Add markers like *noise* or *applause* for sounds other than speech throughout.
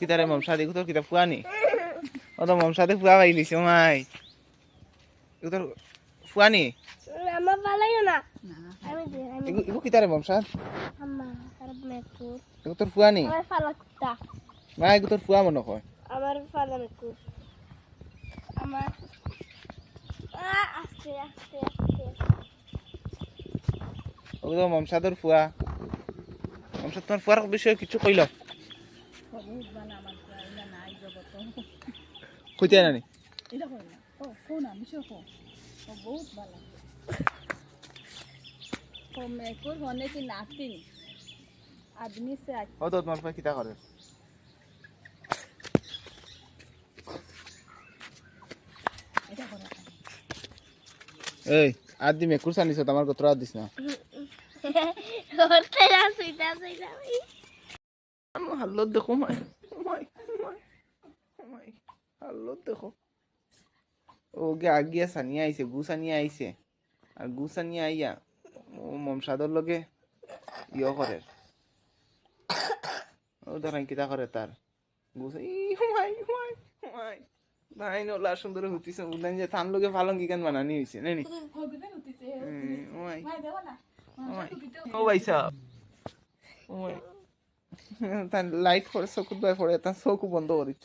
কিতারে মমসা দেখো তোর কিতা ফুয়ানি ও তো মমসাতে ফুয়া পাই লিছে মাই তোর ফুয়ানি আমার ভালোই না। এগু কিতারে মমসা আমার আর মেকুর এগু তোর ফুয়ানি না? এগু তোর ফুয়া মনে কয় আমার ফালা মেকুর আমার আ, আস্তে আস্তে আস্তে ওগু তো মমসা তোর ফুয়া মমসা তোমার ফুয়ার বিষয়ে কিছু কইল খুঁজে নানি বহুত মেকুর হনে কি নাতিন আদমি সে আছে ও তো তোমার কিটা করে? এই আদি মেকুর সানিছ তোমার কতরা আদিস না। *laughs* করতে আমার হাল্লোর দেখো মাই মাই মাই মাই হাল্লোর দেখো ওকে আগিয়া সানিয়া আইছে গু সানিয়া আইছে আর গু সানিয়া আইয়া ও মমসাদর লগে ইয় করে ও ধরেন কিতা করে তার গু মাই মাই মাই ভাই নোলা সুন্দর হতিছে উদান যে থান লগে ফালঙ্গি গান বানানি হইছে নানি ও ভাই ও ভাই সাহেব ও ভাই তার লাইট পরে চকুত বাই পরে তার চকু বন্ধ করিছ।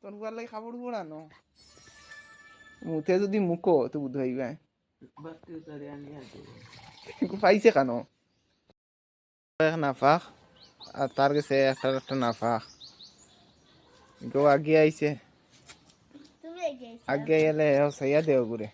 তোর গুয়ার লাগে খাবার গুড়া ন মুতে যদি মুকো তো বুধ হইবা। পাইছে কেন? নাফাক আর তার কাছে একটা একটা নাফাক। কেউ আগে আইছে। আগে এলে সাইয়া দেও ঘুরে।